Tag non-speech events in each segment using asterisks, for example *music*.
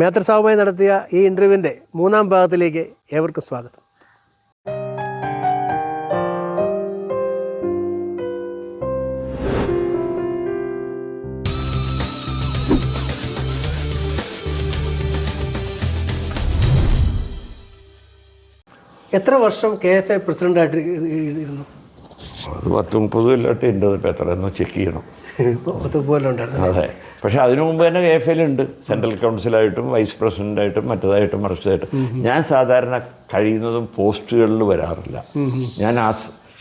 മേത്തർ സാവുമായി നടത്തിയ ഈ ഇന്റർവ്യൂവിന്റെ മൂന്നാം ഭാഗത്തിലേക്ക് ഏവർക്കും സ്വാഗതം. എത്ര വർഷം കെ എഫ് എ പ്രസിഡന്റായിട്ട് ഇരുന്നു? അത് പത്ത് മുപ്പത് കൊല്ലമായിട്ട് ഇപ്പം എത്രയെന്ന് ചെക്ക് ചെയ്യണം. അതെ. പക്ഷേ അതിനു മുമ്പ് തന്നെ കെ എഫ് ഉണ്ട്. സെൻട്രൽ കൗൺസിലായിട്ടും വൈസ് പ്രസിഡന്റായിട്ടും മറ്റേതായിട്ടും മറിച്ചതായിട്ടും. ഞാൻ സാധാരണ കഴിയുന്നതും പോസ്റ്റുകളിൽ വരാറില്ല. ഞാൻ ആ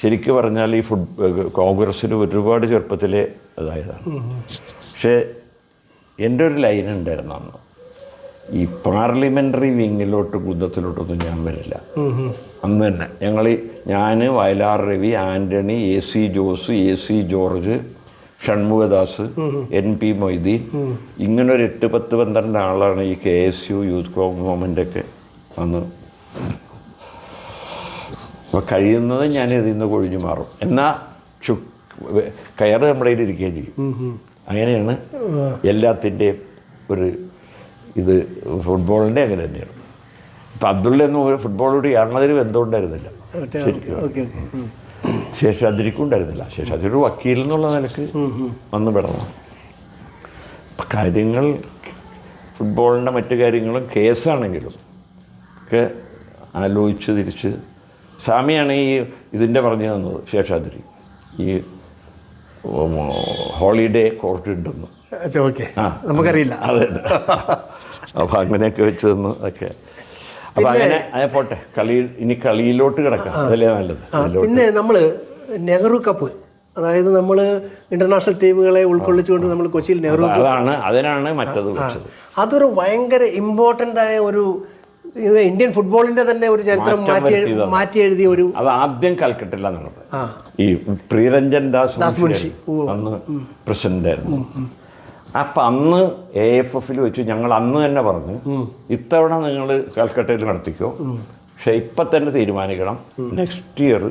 ശരിക്കും പറഞ്ഞാൽ ഈ ഫുട് കോൺഗ്രസ്സിന് ഒരുപാട് ചെറുപ്പത്തിലെ അതായതാണ്. പക്ഷേ എന്റെ ഒരു ലൈൻ ഉണ്ടായിരുന്നു അന്ന്. ഈ പാർലമെന്ററി വിങ്ങിലോട്ട് കുന്തത്തിലോട്ടൊന്നും ഞാൻ വരില്ല. അന്ന് തന്നെ ഞങ്ങൾ ഞാൻ Vayalar Ravi Antony A C Jose A C George Shanmughadas N P Moideen ഇങ്ങനെ ഒരു എട്ട് പത്ത് പന്ത്രണ്ട് ആളാണ് ഈ K S U Youth Congress മൂവ്മെന്റൊക്കെ വന്ന്. അപ്പോൾ കഴിയുന്നത് ഞാൻ ഇതിൽ നിന്ന് കൊഴിഞ്ഞു മാറും. എന്നാൽ ചു കയറ് നമ്മുടെ കയ്യിൽ ഇരിക്കുകയും ചെയ്യും. അങ്ങനെയാണ് എല്ലാത്തിന്റെയും ഒരു ഇത് ഫുട്ബോളിന്റെ അങ്ങനെ തന്നെയാണ്. ഇപ്പം അബ്ദുള്ള എന്ന് ഫുട്ബോളോട് ഇറങ്ങുന്നതിന് ബന്ധമുണ്ടായിരുന്നില്ല. ശരിക്കും ഓക്കെ. ഓക്കെ ഉം. ശേഷാദ്രിക്കും ഉണ്ടായിരുന്നില്ല. ശേഷാദ്രി ഒരു വക്കീൽ എന്നുള്ള നിലയ്ക്ക് വന്ന് പെടണം. കാര്യങ്ങൾ ഫുട്ബോളിന്റെ മറ്റു കാര്യങ്ങളും കേസാണെങ്കിലും ഒക്കെ ആലോചിച്ച് തിരിച്ച് സ്വാമിയാണ് ഈ ഇതിന്റെ പറഞ്ഞു തന്നത് ശേഷാദ്രി. ഈ ഹോളിഡേ കോർട്ട് ഉണ്ടെന്ന്. ഓക്കെ. ആ. നമുക്കറിയില്ല. അതെ അപ്പോൾ അങ്ങനെയൊക്കെ വെച്ച് തന്നു ഒക്കെ. അപ്പം അങ്ങനെ പോട്ടെ. കളി ഇനി കളിയിലോട്ട് കിടക്കാം. അതല്ലേ നല്ലത്. പിന്നെ നമ്മൾ നെഹ്റു കപ്പ്. അതായത് നമ്മൾ ഇന്റർനാഷണൽ ടീമുകളെ ഉൾക്കൊള്ളിച്ചുകൊണ്ട് നമ്മൾ കൊച്ചിയിൽ നെഹ്റു അതാണ് അതിനാണ് മറ്റത് അതൊരു ഭയങ്കര ഇമ്പോർട്ടന്റ് ആയ ഒരു ഇന്ത്യൻ ഫുട്ബോളിന്റെ തന്നെ ഒരു ചരിത്രം മാറ്റി മാറ്റി എഴുതിയ ഒരു അത് ആദ്യം കൽക്കട്ടില്ല നടന്നത്. ഈ പ്രിയരഞ്ജൻ ദാസ് ദാസ് മുൻഷി. മുൻഷി അന്ന് പ്രസിഡന്റ് ആയിരുന്നു. അപ്പം അന്ന് എ എഫ് എഫിൽ വെച്ച് ഞങ്ങൾ അന്ന് തന്നെ പറഞ്ഞു ഇത്തവണ നിങ്ങൾ കൽക്കട്ടയിൽ നടത്തിക്കോ. പക്ഷെ ഇപ്പം തന്നെ തീരുമാനിക്കണം നെക്സ്റ്റ് ഇയർ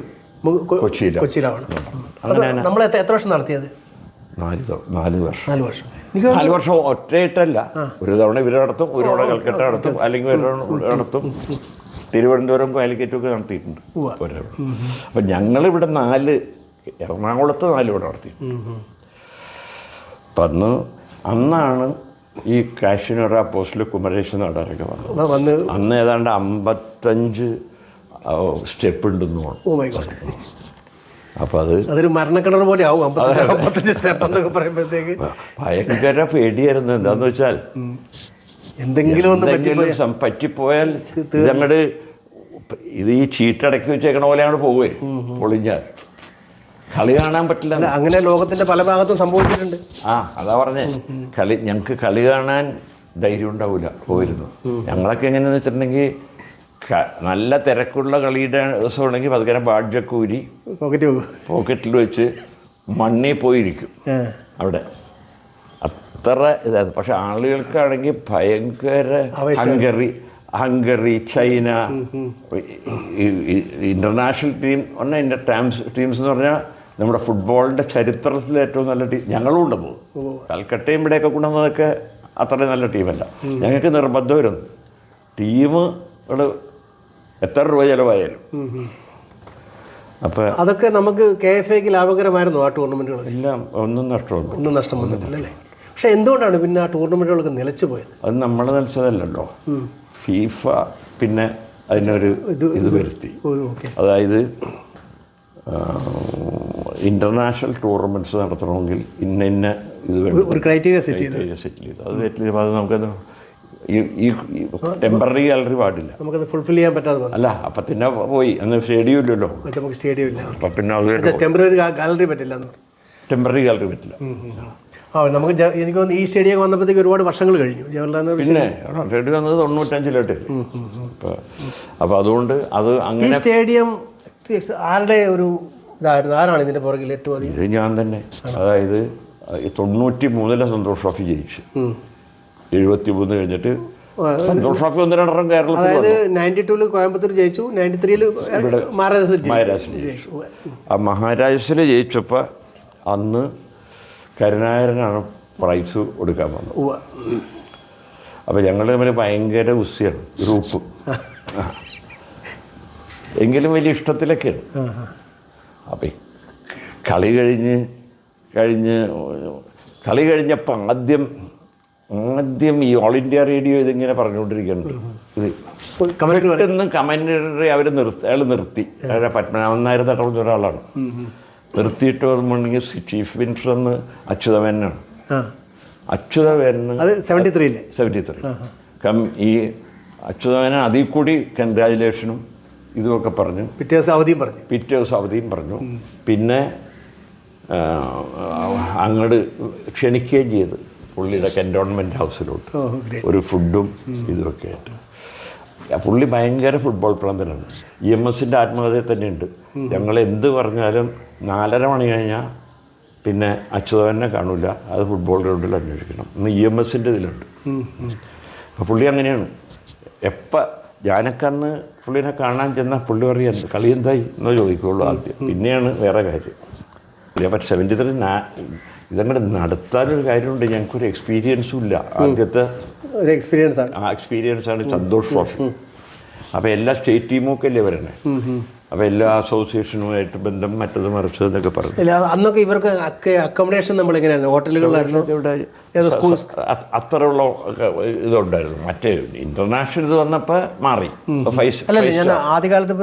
കൊച്ചിയിലാണ്. നമ്മൾ എത്ര വർഷം നടത്തിയത്? നാല് നാല് വർഷം. നാല് വർഷം. നാല് വർഷം ഒറ്റയിട്ടല്ല ഒരു തവണ ഇവർ നടത്തും ഒരു തവണ കൽക്കട്ട നടത്തും അല്ലെങ്കിൽ ഒരു നടത്തും. തിരുവനന്തപുരം കാലിക്കറ്റും ഒക്കെ നടത്തിയിട്ടുണ്ട് അപ്പൊ അപ്പം ഞങ്ങളിവിടെ നാല് എറണാകുളത്ത് നാല് ഇവിടെ നടത്തി അപ്പം അന്ന് അന്നാണ് ഈ കാശ്മീർ പോസ്റ്റിൽ കുമരേശ് നടനൊക്കെ വന്നത്. വന്ന് അന്ന് ഏതാണ്ട് അമ്പത്തഞ്ച് സ്റ്റെപ്പ് ഉണ്ടെന്ന് തോന്നുന്നു. അപ്പോൾ അത് അതൊരു മരണക്കിണർ പോലെ ആവും അമ്പത്തഞ്ച് സ്റ്റെപ്പ് എന്നൊക്കെ പറയുമ്പോഴത്തേക്ക്. ഭയങ്കര പേടിയായിരുന്നു. എന്താന്ന് വെച്ചാൽ എന്തെങ്കിലും എന്തെങ്കിലും പറ്റിപ്പോയാൽ ഇതങ്ങട് ഇത് ഈ ചീട്ടടക്കി വെച്ചേക്കണ പോലെയാണ് പോവുകയെ പോവേ പൊളിഞ്ഞാൽ. കളി കാണാൻ പറ്റില്ല. അങ്ങനെ ലോകത്തിന്റെ പല ഭാഗത്തും സംഭവിച്ചിട്ടുണ്ട്. ആ അതാ പറഞ്ഞേ. കളി ഞങ്ങൾക്ക് കളി കാണാൻ ധൈര്യം ഉണ്ടാവില്ല പോയിരുന്നു. ഞങ്ങളൊക്കെ എങ്ങനെയാന്ന് വെച്ചിട്ടുണ്ടെങ്കിൽ നല്ല തിരക്കുള്ള കളിയുടെ ദിവസമാണെങ്കിൽ പതുക്കെ ബാഡ്ജൊക്കെ ഊരി പോക്കറ്റ് പോക്കറ്റിൽ വെച്ച് മണ്ണിൽ പോയിരിക്കും അവിടെ. അത്ര ഇതായിരുന്നു. പക്ഷെ ആളുകൾക്കാണെങ്കിൽ ഭയങ്കര Hungary Hungary Hungary China international team പറഞ്ഞാൽ ടീംസ് ടീംസ് എന്ന് പറഞ്ഞാൽ നമ്മുടെ ഫുട്ബോളിന്റെ ചരിത്രത്തിൽ ഏറ്റവും നല്ല ടീം ഞങ്ങളും ഉണ്ടെന്ന് കൽക്കട്ടയും ഇവിടെയൊക്കെ കൊണ്ടുവന്നതൊക്കെ അത്രയും നല്ല ടീമല്ല. ഞങ്ങൾക്ക് നിർബന്ധമായിരുന്നു. ടീമുകൾ എത്ര രൂപ ചിലവായാലും. അപ്പോൾ അതൊക്കെ നമുക്ക് കെ എഫ് എക്ക് ലാഭകരമായിരുന്നു ആ ടൂർണമെന്റുകൾ എല്ലാം ഒന്നും നഷ്ടമുണ്ട് ഒന്നും നഷ്ടം വന്നിട്ടില്ല അല്ലേ? പക്ഷെ എന്തുകൊണ്ടാണ് പിന്നെ ആ ടൂർണമെന്റുകളൊക്കെ നിലച്ചു പോയത്? അത് നമ്മൾ നിലച്ചതല്ലല്ലോ. ഫീഫ പിന്നെ അതിനൊരു ഇത് വരുത്തി. ഓക്കെ. അതായത് ഇന്റർനാഷണൽ ടൂർണമെന്റ്സ് നടത്തണമെങ്കിൽ ഇന്ന ഇന്ന ഇത് വേണം. ഒരു ക്രൈറ്റീരിയ സെറ്റ് ചെയ്ത്. സെറ്റിൽ ചെയ്തു. അത് സെറ്റിൽ ചെയ്യുമ്പോൾ അത് നമുക്കത് ഈ ടെമ്പററി ഗാലറി പാടില്ല. നമുക്കത് ഫുൾഫിൽ ചെയ്യാൻ പറ്റാതെ അല്ല അപ്പം പിന്നെ പോയി. അന്ന് സ്റ്റേഡിയം ഇല്ലല്ലോ. നമുക്ക് സ്റ്റേഡിയം ഇല്ല. അപ്പം പിന്നെ അത് ടെമ്പററി ഗാലറി പറ്റില്ല ടെമ്പററി ഗാലറി പറ്റില്ല. ആ നമുക്ക് എനിക്ക് തോന്നുന്നു ഈ സ്റ്റേഡിയം വന്നപ്പോഴത്തേക്ക് ഒരുപാട് വർഷങ്ങൾ കഴിഞ്ഞു. ജവഹർലാൽ നെഹ്റു പിന്നെ സ്റ്റേഡിയം വന്നത് തൊണ്ണൂറ്റഞ്ചിലോട്ട്. അപ്പോൾ അതുകൊണ്ട് അത് അങ്ങനെ സ്റ്റേഡിയം ആരുടെ ഒരു ഇതായിരുന്നു. ആരാണ് ഇതിന്റെ പുറകിൽ ഏറ്റവും അധികം? ഇത് ഞാൻ തന്നെ. അതായത് തൊണ്ണൂറ്റി മൂന്നിലെ സന്തോഷ് ട്രോഫി ജയിച്ചു. എഴുപത്തി മൂന്ന് കഴിഞ്ഞിട്ട് സന്തോഷ് ട്രോഫി ഒന്ന് രണ്ടെണ്ണം കേരളത്തിൽ അതായത് നയന്റി ടൂൽ കോയമ്പത്തൂർ ജയിച്ചു നയന്റി ത്രീയിൽ മഹാരാജ മഹാരാജാസിൽ ജയിച്ചു. ആ മഹാരാജസിൽ ജയിച്ചപ്പോൾ അന്ന് കരുണാകരനാണ് പ്രൈസ് കൊടുക്കാൻ വന്നത്. അപ്പം അപ്പോൾ ഞങ്ങൾ തമ്മിൽ ഭയങ്കര ഉസ്യാണ് ഗ്രൂപ്പ്. എങ്കിലും വലിയ ഇഷ്ടത്തിലൊക്കെയാണ്. അപ്പം. കളി കഴിഞ്ഞ് കഴിഞ്ഞ് കളി കഴിഞ്ഞപ്പോൾ ആദ്യം ആദ്യം ഈ ഓൾ ഇന്ത്യ റേഡിയോ ഇതിങ്ങനെ പറഞ്ഞുകൊണ്ടിരിക്കുന്നുണ്ട്. ഇത് പെട്ടെന്ന് കമന്ററി അവർ നിർത്തി അയാൾ നിർത്തി. അയാളെ പത്മനാഭൻ നായർ തടവുന്ന ഒരാളാണ്. നിർത്തിയിട്ട് പറയുമ്പോഴെങ്കിൽ ചീഫ് മിനിസ്റ്റർ എന്ന് അച്യുതമേനാണ് അത് seventy three seventy three come ഈ അച്യുതമേനൻ അതിൽ കൂടി കൺഗ്രാജുലേഷനും ഇതുമൊക്കെ പറഞ്ഞു. പിറ്റേ ദിവസം അവധിയും പറഞ്ഞു. പിറ്റേ ദിവസം അവധിയും പറഞ്ഞു. പിന്നെ അങ്ങോട്ട് ക്ഷണിക്കുകയും ചെയ്ത്. പുള്ളിയുടെ കന്റോൺമെന്റ് ഹൗസിലോട്ട് ഒരു ഫുഡും ഇതുമൊക്കെ ആയിട്ട്. പുള്ളി ഭയങ്കര ഫുട്ബോൾ പ്ലംബനാണ് ഇ എം എസിന്റെ ആത്മകഥയെ തന്നെയുണ്ട്. ഞങ്ങൾ എന്ത് പറഞ്ഞാലും നാലര മണി കഴിഞ്ഞാൽ പിന്നെ അച്യുതനെ കാണില്ല അത് ഫുട്ബോൾ ഗ്രൗണ്ടിൽ അന്വേഷിക്കണം. ഇന്ന് ഇ എം എസിന്റെ ഇതിലുണ്ട്. അപ്പോൾ പുള്ളി അങ്ങനെയാണ്. എപ്പോൾ ഞാനൊക്കെ അന്ന് പുള്ളിനെ കാണാൻ ചെന്നാൽ പുള്ളി പറയുന്നത് കളി എന്തായി എന്നോ ചോദിക്കുള്ളൂ ആദ്യം. പിന്നെയാണ് വേറെ കാര്യം. അപ്പം സെവന്റി ത്രീ ഇതങ്ങോട്ട് നടത്താനൊരു കാര്യമുണ്ട്. ഞങ്ങൾക്കൊരു എക്സ്പീരിയൻസും ഇല്ല. ആദ്യത്തെ ഒരു എക്സ്പീരിയൻസ് ആണ്. ആ എക്സ്പീരിയൻസ് ആണ് സന്തോഷ് ട്രോഫി. അപ്പോൾ എല്ലാ സ്റ്റേറ്റ് ടീമും ഒക്കെ അല്ലേ വരണേ? അപ്പോൾ എല്ലാ അസോസിയേഷനുമായിട്ട് ബന്ധം മറ്റത് മറിച്ചത് എന്നൊക്കെ പറഞ്ഞു. ഇല്ല അന്നൊക്കെ ഇവർക്ക് അക്കോമഡേഷൻ നമ്മൾ എങ്ങനെയാണ് ഹോട്ടലുകളിലായിരുന്നു ഇവിടെ അത്രയുള്ള ഇതുണ്ടായിരുന്നു. മറ്റേ ഇന്റർനാഷണൽ ഇത് വന്നപ്പോൾ മാറി. അല്ല ഞാൻ ആദ്യകാലത്ത്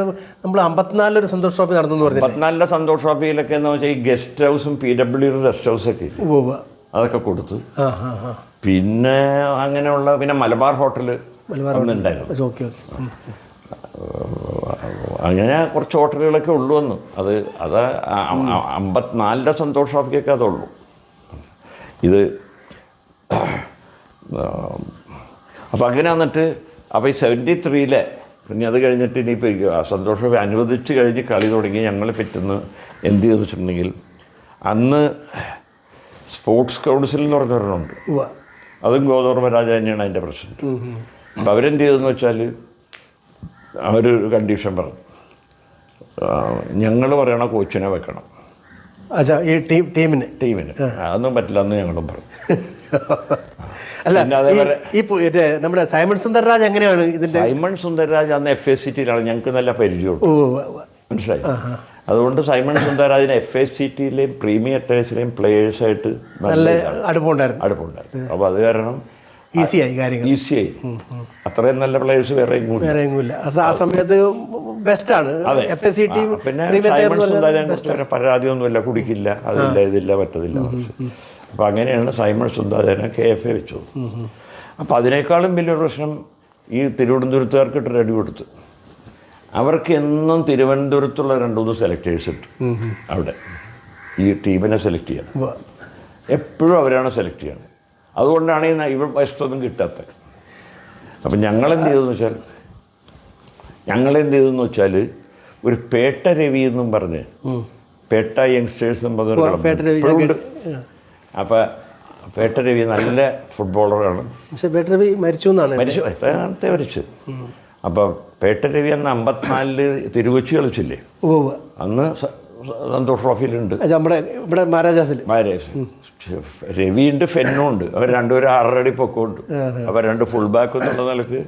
നമ്മൾ അമ്പത്തിനാലിലൊരു സന്തോഷ് ഷോപ്പിൽ നടന്നു പറഞ്ഞു അമ്പത്തിനാലിലെ പത്തിനാലിലെ സന്തോഷ് ട്രോഫിയിലൊക്കെ എന്ന് വെച്ചാൽ ഈ ഗസ്റ്റ് ഹൗസും പി ഡബ്ല്യു റെസ്റ്റ് ഹൗസൊക്കെ. അതൊക്കെ കൊടുത്തു. പിന്നെ അങ്ങനെയുള്ള പിന്നെ മലബാർ ഹോട്ടൽ മലബാർ ഉണ്ടായിരുന്നു. അങ്ങനെ കുറച്ച് ഹോട്ടലുകളൊക്കെ ഉള്ളൂ എന്ന് അത് അത് അമ്പത്തിനാലിന്റെ സന്തോഷ് ട്രോഫിക്കൊക്കെ അതുള്ളൂ. ഇത് അപ്പോൾ അങ്ങനെ വന്നിട്ട് അപ്പോൾ ഈ സെവന്റി ത്രീയിലെ പിന്നെ അത് കഴിഞ്ഞിട്ട് ഇനിയിപ്പോൾ സന്തോഷ് അനുവദിച്ച് കഴിഞ്ഞ് കളി തുടങ്ങി ഞങ്ങൾ പറ്റുന്ന എന്ത് ചെയ്തു വെച്ചിട്ടുണ്ടെങ്കിൽ അന്ന് സ്പോർട്സ് കൗൺസിൽ എന്ന് പറഞ്ഞവരുണ്ട് അതും ഗോതർമ്മ രാജ തന്നെയാണ് അതിന്റെ പ്രശ്നം. അപ്പോൾ. അപ്പം അവരെന്ത് ചെയ്തെന്ന് വെച്ചാൽ അവരൊരു കണ്ടീഷൻ പറഞ്ഞു. ഞങ്ങൾ പറയണ കോച്ചിനെ വെക്കണം. അച്ഛാ ഈ ടീം ടീമിന്? ടീമിന്. അതൊന്നും പറ്റില്ല എന്ന് ഞങ്ങളും പറഞ്ഞു *laughs* അല്ല ഈ- നമ്മുടെ സൈമൺ സുന്ദർരാജ് എങ്ങനെയാണ് ഇതിന്റെ സൈമൺ സുന്ദർരാജ് അന്ന് എഫ് എസ് സി ടിയിലാണ് ഞങ്ങൾക്ക് നല്ല പരിചയമുണ്ട്. മനസ്സിലായി? അതുകൊണ്ട് സൈമൺ സുന്ദരരാജിന് എഫ് എസ് സി ടിയിലെയും പ്രീമിയർ ടേഴ്സിലെയും പ്ലേയേഴ്സായിട്ട് നല്ല അടുപ്പമുണ്ടായിരുന്നു. അടുപ്പമുണ്ടായിരുന്നു. അപ്പോൾ അത് കാരണം ഈസിയായി കാര്യങ്ങൾ. ഈസിയായി അത്രയും നല്ല പ്ലേയേഴ്സ് വേറെ കൂടി. വേറെ എങ്ങുമില്ല ആ സമയത്ത് ബെസ്റ്റാണ് എഫ് എസ് സി ടീം പിന്നെ പരാതിയൊന്നുമില്ല കുടിക്കില്ല അതില്ല ഇതില്ല പറ്റത്തില്ല. അപ്പോൾ അങ്ങനെയാണ് സൈമൺ സുന്ദരനെ കെ എഫ് എ വെച്ചു അപ്പോൾ അതിനേക്കാളും വലിയൊരു പ്രശ്നം ഈ തിരുവനന്തപുരത്തുകാർക്ക് ഇട്ട് റെഡി കൊടുത്തു. അവർക്ക് എന്നും തിരുവനന്തപുരത്തുള്ള രണ്ട് മൂന്ന് സെലക്ടേഴ്സ് ഉണ്ട്. അവിടെ. ഈ ടീമിനെ സെലക്ട് ചെയ്യണം. എപ്പോഴും അവരാണ് സെലക്ട് ചെയ്യുന്നത് അതുകൊണ്ടാണ് ഈ ന- ഇവ ബെസ്റ്റൊന്നും കിട്ടാത്തത്. അപ്പം ഞങ്ങളെന്ത് ചെയ്തെന്ന് വെച്ചാൽ ഞങ്ങളെന്ത് ചെയ്തെന്ന് വെച്ചാൽ ഒരു പേട്ട രവി എന്നും പറഞ്ഞ് പേട്ട യങ്സ്റ്റേഴ്സ് എന്നും. പേട്ട രവി. ആ. അപ്പം പേട്ട രവി നല്ല ഫുട്ബോളറാണ്. പക്ഷെ ബെറ്റർ ബി മരിച്ചു എന്നാണ്. മരിച്ചു എത്രയാണത്തെ മരിച്ചു അപ്പം പേട്ട രവി അന്ന് അമ്പത്തിനാലിൽ തിരുവച്ചി കളിച്ചില്ലേ. അന്ന് സന്തോഷ് ട്രോഫിയിലുണ്ട്. നമ്മുടെ ഇവിടെ മഹാരാജാസിൽ മാരേജ് രവിയുണ്ട് ഫെന്നും ഉണ്ട്. അവർ രണ്ടുപേരും ആറടി പൊക്കമുണ്ട്. അവർ രണ്ട് ഫുൾ ബാക്ക് എന്നുള്ള നിലയ്ക്ക്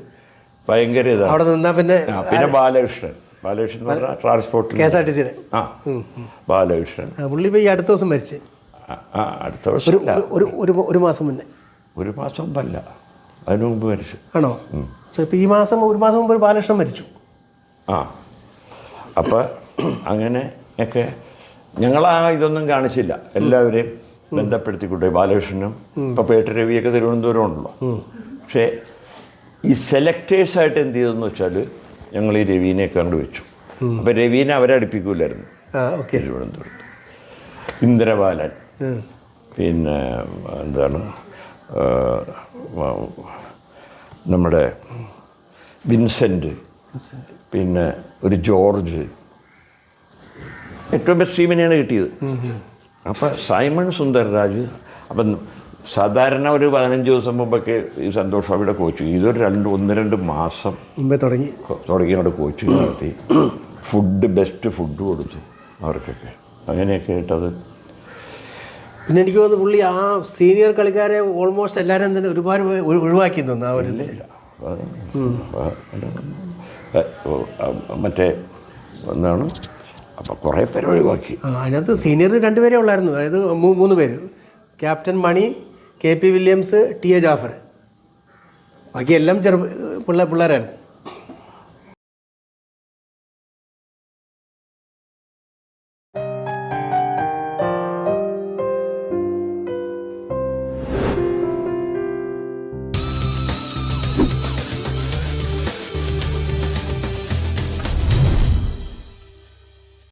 ഭയങ്കര ഇതാണ്. അവിടെ നിന്നാ പിന്നെ പിന്നെ ബാലകൃഷ്ണൻ. ബാലകൃഷ്ണൻ പറഞ്ഞാൽ ട്രാൻസ്പോർട്ടിൽ കെ എസ് ആർ ടി സിന് ആ ബാലകൃഷ്ണൻ. പുള്ളി പോയി ഈ അടുത്ത ദിവസം മരിച്ച്. ആ, അടുത്ത ഒരു മാസം മുന്നേ. ഒരു മാസം മുമ്പല്ല. അതിനു മുമ്പ് മരിച്ചു. ആണോ? ഇപ്പം ഈ മാസം ഒരു മാസം മുമ്പ് ഒരു ബാലകൃഷ്ണൻ മരിച്ചു. ആ. അപ്പം അങ്ങനെ ഒക്കെ ഞങ്ങൾ ആ ഇതൊന്നും കാണിച്ചില്ല. എല്ലാവരെയും ബന്ധപ്പെടുത്തിക്കൂട്ടെ ബാലകൃഷ്ണനും ഇപ്പം പേട്ട രവിയൊക്കെ തിരുവനന്തപുരം ഉണ്ടല്ലോ. പക്ഷേ ഈ സെലക്ടേഴ്സായിട്ട് എന്ത് ചെയ്തെന്ന് വെച്ചാൽ ഞങ്ങൾ ഈ രവീനെയൊക്കെ കണ്ടു വെച്ചു. അപ്പം രവീനെ അവരെ അടുപ്പിക്കൂലായിരുന്നു തിരുവനന്തപുരത്ത്. ഇന്ദ്രബാലൻ. പിന്നെ എന്താണ് നമ്മുടെ വിൻസെന്റ് പിന്നെ ഒരു ജോർജ്. ഏറ്റവും ബെസ്റ്റ് ടീമിനെയാണ് കിട്ടിയത്. അപ്പം സൈമൺ സുന്ദർരാജ് അപ്പം സാധാരണ ഒരു പതിനഞ്ച് ദിവസം മുമ്പൊക്കെ ഈ സന്തോഷ് അവിടെ കോച്ച് ഇതൊരു രണ്ട് ഒന്ന് രണ്ട് മാസം മുമ്പേ തുടങ്ങി തുടങ്ങി അവിടെ കോച്ചിങ് നടത്തി ഫുഡ് ബെസ്റ്റ് ഫുഡ് കൊടുത്തു അവർക്കൊക്കെ അങ്ങനെയൊക്കെ ആയിട്ടത് പിന്നെ എനിക്ക് തോന്നുന്നു പുള്ളി ആ സീനിയർ കളിക്കാരെ ഓൾമോസ്റ്റ് എല്ലാവരും തന്നെ ഒരുപാട് ഒഴി- ഒഴിവാക്കി തന്നു ആ ഒരു മറ്റേ എന്താണ് അപ്പം കുറേ പേര് ഒഴിവാക്കി. അതിനകത്ത് സീനിയർ രണ്ടുപേരേ ഉള്ളായിരുന്നു. അതായത് മൂന്ന് പേര്. Captain Mani K P Williams T A Jafar. ബാക്കി എല്ലാം ചെറു പിള്ളേ പിള്ളേരായിരുന്നു.